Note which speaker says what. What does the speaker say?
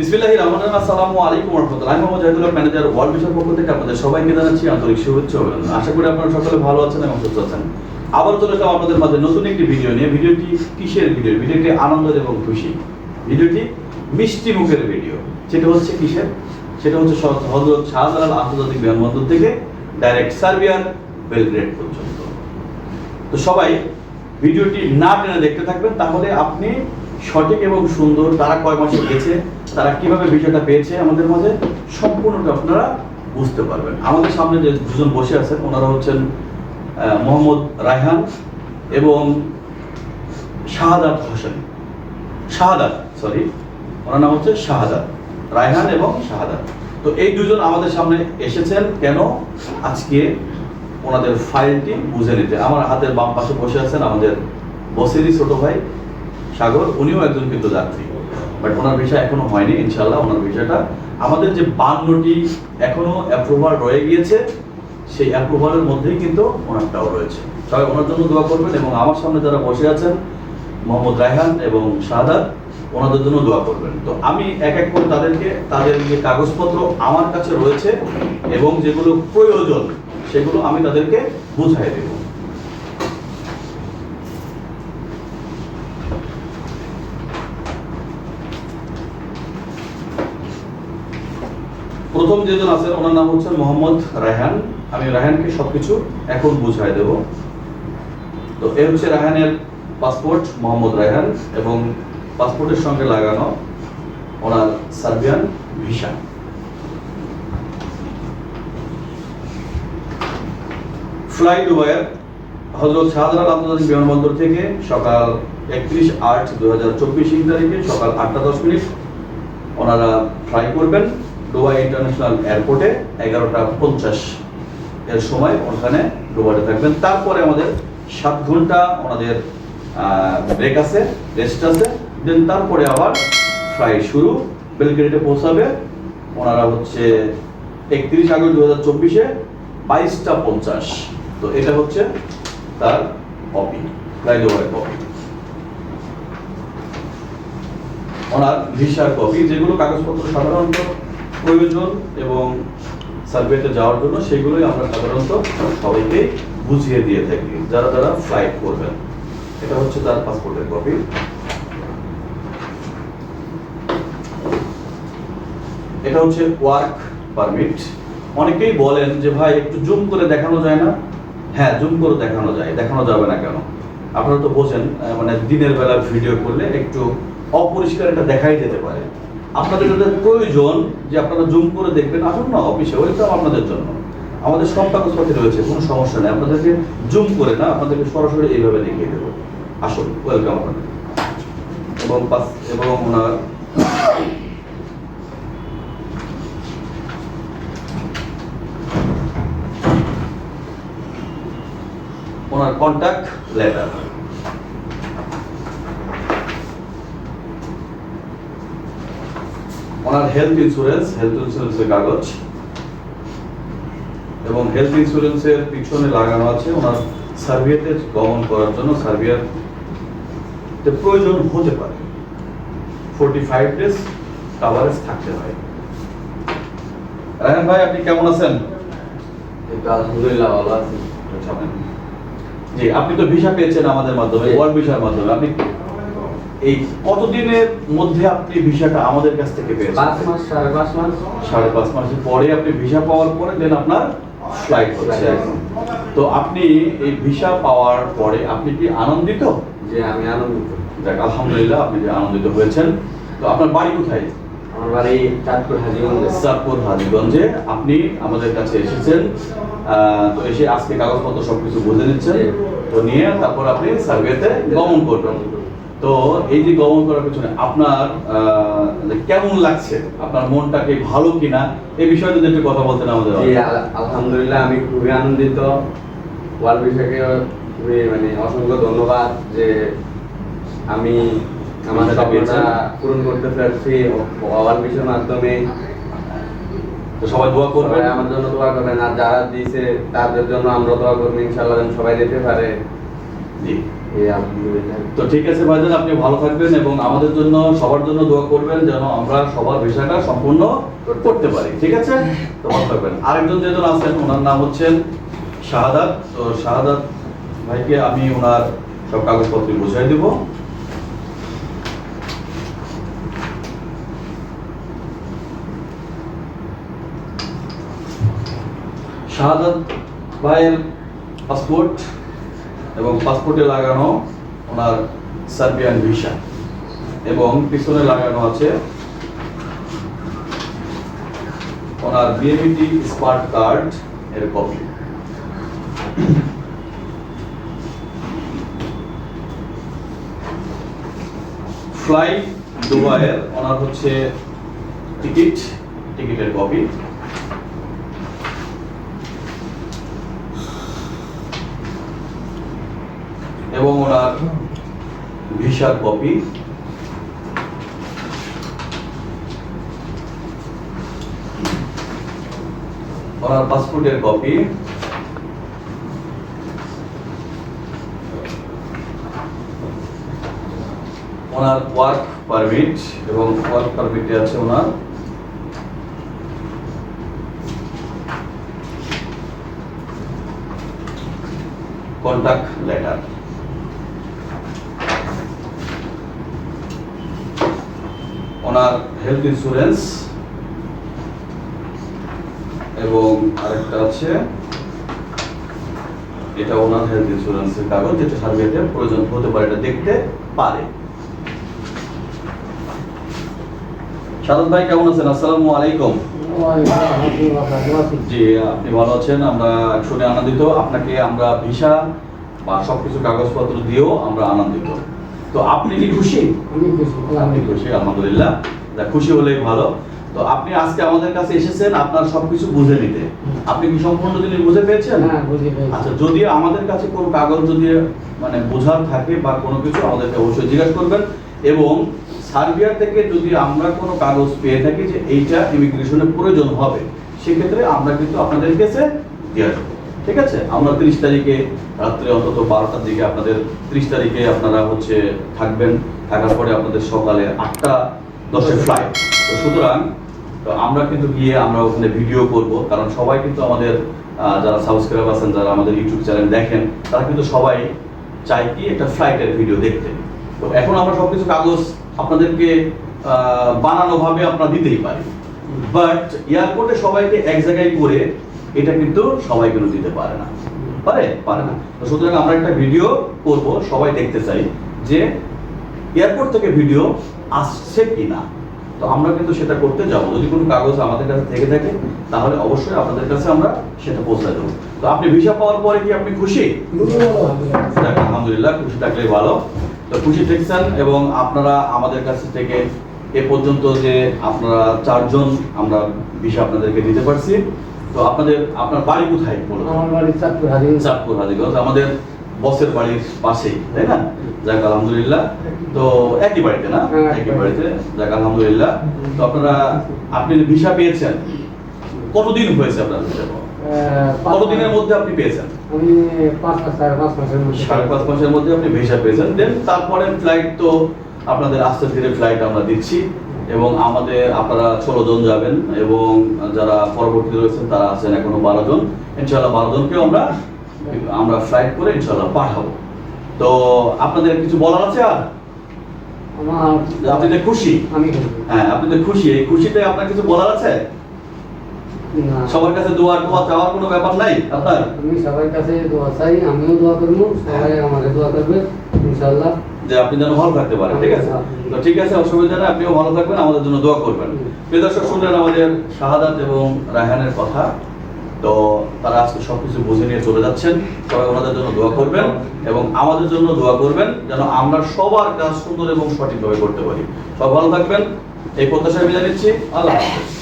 Speaker 1: বিসমিল্লাহির রহমানির রহিম। আসসালামু আলাইকুম রাহমাতুল্লাহ। আমি মোহাম্মদ ম্যানেজার ওয়ার্ল্ড ভিশন পক্ষ থেকে আপনাদের সবাইকে জানাচ্ছি আন্তরিক শুভেচ্ছা আশা করি আপনারা সকলে ভালো আছেন এবং সুস্থ আছেন। আবার চলে এলাম আপনাদের মাঝে নতুন একটি ভিডিও নিয়ে। ভিডিওটি কিসের ভিডিও? ভিডিওটি আনন্দের এবং খুশি। ভিডিওটি মিষ্টি মুখের ভিডিও। সেটা হচ্ছে কিসের? সেটা হচ্ছে হযরত শাহজালাল আন্তর্জাতিক বিমানবন্দর থেকে ডাইরেক্ট সার্বিয়ার বেলগ্রেড পর্যন্ত। তো সবাই ভিডিওটি না টেনে দেখতে থাকবেন, তাহলে আপনি সঠিক এবং সুন্দর তারা কয় মাসে গেছে, তারা কীভাবে বিষয়টা পেয়েছে আমাদের মাঝে, সম্পূর্ণটা আপনারা বুঝতে পারবেন। আমাদের সামনে যে দুজন বসে আছেন, ওনারা হচ্ছেন মোহাম্মদ রায়হান এবং শাহাদাত হোসেন। শাহাদাত সরি ওনার নাম হচ্ছে শাহাদাত, রায়হান এবং শাহাদাত। তো এই দুজন আমাদের সামনে এসেছেন কেন? আজকে ওনাদের ফাইলটি বুঝে নিতে। আমার হাতের বাম পাশে বসে আছেন আমাদের বসেরই ছোট ভাই। সাগর, উনিও একজন কিন্তু যাত্রী। বাট ওনার ভিসা এখনও হয়নি ইনশাল্লাহ ওনার ভিসাটা আমাদের যে বান্নটি এখনও অ্যাপ্রুভাল রয়ে গিয়েছে, সেই অ্যাপ্রুভালের মধ্যেই কিন্তু ওনারটাও রয়েছে। সবাই ওনার জন্য দোয়া করবেন এবং আমার সামনে যারা বসে আছেন, মোহাম্মদ রায়হান এবং শাহাদাত, ওনাদের জন্য দোয়া করবেন। তো আমি এক এক করে তাদেরকে, তাদের যে কাগজপত্র আমার কাছে রয়েছে এবং যেগুলো প্রয়োজন, সেগুলো আমি তাদেরকে বুঝাই দেব। প্রথম যেজন আছে, ওনার নাম হচ্ছে মোহাম্মদ রায়হান। আমি রায়হানকে সবকিছু এখন বুঝাই দেব। তো এ হচ্ছে রায়হানের পাসপোর্ট, মোহাম্মদ রায়হান, এবং পাসপোর্টের সঙ্গে লাগানো ওনার সার্বিয়ান ভিসা। ফ্লাই দুবাইয়ের হজরত শাহজালাল আন্তর্জাতিক বিমানবন্দর থেকে সকাল একত্রিশ আট দু হাজার চব্বিশ তারিখে সকাল আটটা দশ মিনিট ওনারা ফ্লাই করবেন। দুবাই ইন্টারন্যাশনাল এয়ারপোর্টে এগারোটা পঞ্চাশ এর সময় ওখানে দুবাইতে থাকবেন। তারপরে আমাদের সাত ঘণ্টা ওনাদের ব্রেক আছে রেস্ট আছে। দেন তারপরে আবার ফ্লাইট শুরু বেলগ্রেডে পৌঁছাবে। ওনারা হচ্ছে একত্রিশ আগস্ট দু হাজার চব্বিশে বাইশটা পঞ্চাশ। তো এটা হচ্ছে তার কপি ফ্লাইট ওভারের কপি ওনার ভিসার কপি যেগুলো কাগজপত্র সাধারণত প্রয়োজন এবং সার্ভেতে যাওয়ার জন্য সেগুলোই আমরা সাধারণত সবাইকে বুঝিয়ে দিয়ে থাকি, যারা যারা ফ্লাইট করবেন। এটা হচ্ছে তার পাসপোর্টের কপি এটা হচ্ছে ওয়ার্ক পারমিট অনেকেই বলেন যে, ভাই, একটু জুম করে দেখানো যায় না? হ্যাঁ জুম করে দেখানো যায়, দেখানো যাবে না কেন? আপনারা তো বোঝেন মানে দিনের বেলা ভিডিও করলে একটু অপরিষ্কার এটা দেখাই যেতে পারে। আপনাদের যদি প্রয়োজন যে আপনারা জুম করে দেখবেন, আসুন না অফিসে ওইটাও আপনাদের জন্য। আমাদের সব কাগজপত্র রয়েছে, কোনো সমস্যা নেই। আপনাদেরকে জুম করে না, আপনাদেরকে সরাসরি এইভাবে দেখিয়ে দেবো। আসুন, ওয়েলকাম আপনাদের। এবং পাস, এবং ওনার ওনার কন্ট্যাক্ট লেটার ওনার হেলথ ইন্স্যুরেন্স হেলথ ইন্স্যুরেন্সের কাগজ। এবং হেলথ ইন্স্যুরেন্সের পিছনে লাগানো আছে ওনার সার্বিয়াতে গমন করার জন্য। সার্বিয়ার তে প্রয়োজন হতে পারে। ফোর্টি ফাইভ ডেজ কাভারেজ থাকতে হয় রায়হান ভাই আপনি কেমন আছেন?
Speaker 2: আলহামদুলিল্লাহ ভালো আছি।
Speaker 1: জি আপনি তো ভিসা পেয়েছেন আমাদের মাধ্যমে। ওয়ার্ল্ড ভিসার মাধ্যমে। আপনি এই কতদিনের মধ্যে আপনি ভিসাটা আমাদের কাছ থেকে পেয়েছেন?
Speaker 2: পাঁচ মাস সাড়ে পাঁচ মাস।
Speaker 1: সাড়ে পাঁচ মাসের পরে আপনি ভিসা পাওয়ার পরে দেন আপনার ফ্লাইট হচ্ছে তো আপনি এই ভিসা পাওয়ার পরে আপনি কি আনন্দিত?
Speaker 2: যে আমি আনন্দিত।
Speaker 1: যাক আলহামদুলিল্লাহ আপনি যে আনন্দিত হয়েছেন। তো আপনার বাড়ি কোথায়?
Speaker 2: আমার বাড়ি চাঁদপুর হাজিগঞ্জ।
Speaker 1: সারপুর হাজিগঞ্জে। আপনি আমাদের কাছে এসেছেন। তো এসে আজকে কাগজপত্র সবকিছু বুঝে নিচ্ছেন। তো নিয়ে তারপর আপনি সার্ভেতে গমন করবেন। তো এই যে গমন করার পিছনে আপনার কেমন লাগছে? আপনার মনটাকে ভালো কিনা? এই বিষয়ে যদি একটু কথা বলতেন আমাদের
Speaker 2: আলহামদুলিল্লাহ আমি খুবই আনন্দিত। বিষয়কে খুবই মানে অসংখ্য ধন্যবাদ যে আমি আমার
Speaker 1: বিষয়টা
Speaker 2: স্বপ্নটা পূরণ করতে পারছি ওয়ার্ল্ড বিষয়ের মাধ্যমে।
Speaker 1: তো সবাই দোয়া করবেন।
Speaker 2: আমার জন্য দোয়া করবেন। আর যারা দিয়েছে তাদের জন্য আমরা দোয়া করব। ইনশাল্লাহ সবাই দিতে পারে।
Speaker 1: জি। তো ঠিক আছে ভাইজান আপনি ভালো থাকবেন এবং আমাদের জন্য সবার জন্য দোয়া করবেন যেন আমরা সবার বিষয়টা সম্পূর্ণ করতে পারি। ঠিক আছে? তো ভালো থাকবেন। আরেকজন যেজন আছেন ওনার নাম হচ্ছেন শাহাদাত। তো শাহাদাত ভাইকে আমি ওনার সব কাগজপত্র বুঝাই দেব। শাহাদাত ভাইয়ের পাসপোর্ট এবং পাসপোর্টে লাগানো ওনার সার্বিয়ান ভিসা। এবং পিছনে লাগানো আছে ওনার বিএমইটি স্মার্ট কার্ড এর কপি। ফ্লাই দুবাইয়ের, ওনার হচ্ছে টিকিট, টিকিটের কপি। এবং ওনার ভিসার কপি। ওনার পাসপোর্টের কপি। ওনার ওয়ার্ক পারমিট এবং ওয়ার্ক পারমিটে আছে ওনার। কন্টাক্ট লেটার ওনার হেলথ ইন্স্যুরেন্স এবং আরেকটা আছে, এটা ওনার হেলথ ইন্স্যুরেন্সের কাগজ, যেটা সার্বিয়াতে প্রয়োজন হতে পারে, এটা দেখতে পারে। সাদত ভাই, কেমন আছেন? আসসালামু আলাইকুম। জি, আপনি ভালো আছেন? আমরা শুনে আনন্দিত। আপনাকে আমরা ভিসা বা সবকিছু কাগজপত্র দিয়েও আমরা আনন্দিত। তো আপনি কি খুশি? আপনি খুশি আলহামদুলিল্লাহ। খুশি হলেই ভালো। তো আপনি আজকে আমাদের কাছে এসেছেন আপনার সবকিছু বুঝে নিতে। আপনি কি সম্পূর্ণ জিনিস বুঝে পেয়েছেন? আচ্ছা যদি আমাদের কাছে কোনো কাগজ যদি মানে বোঝার থাকে বা কোনো কিছু আমাদেরকে অবশ্যই জিজ্ঞাসা করবেন। এবং সার্বিয়া থেকে যদি আমরা কোনো কাগজ পেয়ে থাকি যে এইটা ইমিগ্রেশনের প্রয়োজন হবে সেক্ষেত্রে আমরা কিন্তু আপনাদের কাছে দিয়ে আসব ঠিক আছে? আমরা তিরিশ তারিখে রাত্রে অন্তত বারোটার দিকে আপনাদের তিরিশ তারিখে আপনারা হচ্ছে থাকবেন। থাকার পরে আপনাদের সকালে আটটা দশের ফ্লাইট তো সুতরাং তো আমরা কিন্তু গিয়ে আমরা ওখানে ভিডিও করব কারণ সবাই কিন্তু আমাদের যারা সাবস্ক্রাইব আছেন যারা আমাদের ইউটিউব চ্যানেল দেখেন তারা কিন্তু সবাই চাই কি একটা ফ্লাইটের ভিডিও দেখতে। তো এখন আমরা সবকিছু কাগজ আপনাদেরকে আহ, বানানো ভাবে আমরা দিতেই পারি। বাট এয়ারপোর্টে সবাইকে এক জায়গায় করে এটা কিন্তু সবাই কিন্তু দিতে পারে না। পারে? পারে না। তো সুতরাং আমরা একটা ভিডিও করব, সবাই দেখতে চাই যে এয়ারপোর্ট থেকে ভিডিও আসছে কিনা। তো আমরা কিন্তু সেটা করতে যাব। যদি কোনো কাগজ আমাদের কাছে থেকে থাকে, তাহলে অবশ্যই আপনাদের কাছে আমরা সেটা পৌঁছে দেবো। তো আপনি ভিসা পাওয়ার পরে কি আপনি খুশি? আলহামদুলিল্লাহ, খুশি থাকলে ভালো। তো খুশি দেখছেন এবং আপনারা আমাদের কাছ থেকে এ পর্যন্ত যে আপনারা চারজন আমরা ভিসা আপনাদেরকে দিতে পারছি। তো আপনাদের আপনার বাড়ি কোথায় বলুন? চাঁদপুর হাজিগঞ্জ। আমাদের বসের বাড়ির পাশেই তাই না? যাক আলহামদুলিল্লাহ। তো একই বাড়িতে না?
Speaker 3: হ্যাঁ,
Speaker 1: একই বাড়িতে। যাক আলহামদুলিল্লাহ। তো আপনারা আপনি ভিসা পেয়েছেন কতদিন হয়েছে আপনার ভিসা? কতদিনের মধ্যে আপনি পেয়েছেন?
Speaker 3: আমি পাঁচ সাড়ে পাঁচ মাসের মধ্যে
Speaker 1: আপনি ভিসা পেয়েছেন। দেন তারপরে ফ্লাইট তো আপনাদের আস্তে ধীরে ফ্লাইট আমরা দিচ্ছি। এবং আমাদের আপনারা ষোলো জন যাবেন এবং যারা পরবর্তীতে রয়েছেন তারা আছেন এখনও বারো জন। ইনশাল্লাহ বারো জনকেও আমরা আমরা ফ্লাইট করে ইনশাল্লাহ পাঠাবো। তো আপনাদের কিছু বলার আছে আর? খুশি।
Speaker 3: আমি
Speaker 1: হ্যাঁ খুশি এই খুশিতে আপনার কিছু বলার আছে? সবার কাছে দোয়া দোয়া চাওয়ার কোনো ব্যাপার নাই আপনার?
Speaker 3: আমি সবার কাছে দোয়া চাই আমিও দোয়া করব সবাই আমাকে দোয়া করবে ইনশাল্লাহ
Speaker 1: যে আপনি যেন ভালো থাকতে পারেন, ঠিক আছে? তো ঠিক আছে, অসুবিধা নেই, আপনিও ভালো থাকবেন, আমাদের জন্য দোয়া করবেন। প্রিয় দর্শক, শুনলেন আমাদের শাহাদাত এবং রায়হানের কথা। তো তারা আজকে সবকিছু বুঝে নিয়ে চলে যাচ্ছেন। সবাই ওনাদের জন্য দোয়া করবেন এবং আমাদের জন্য দোয়া করবেন যেন আমরা সবার কাজ সুন্দর এবং সঠিকভাবে করতে পারি। সব ভালো থাকবেন। এই প্রত্যাশা বিদায় নিচ্ছি। আল্লাহ হাফেজ।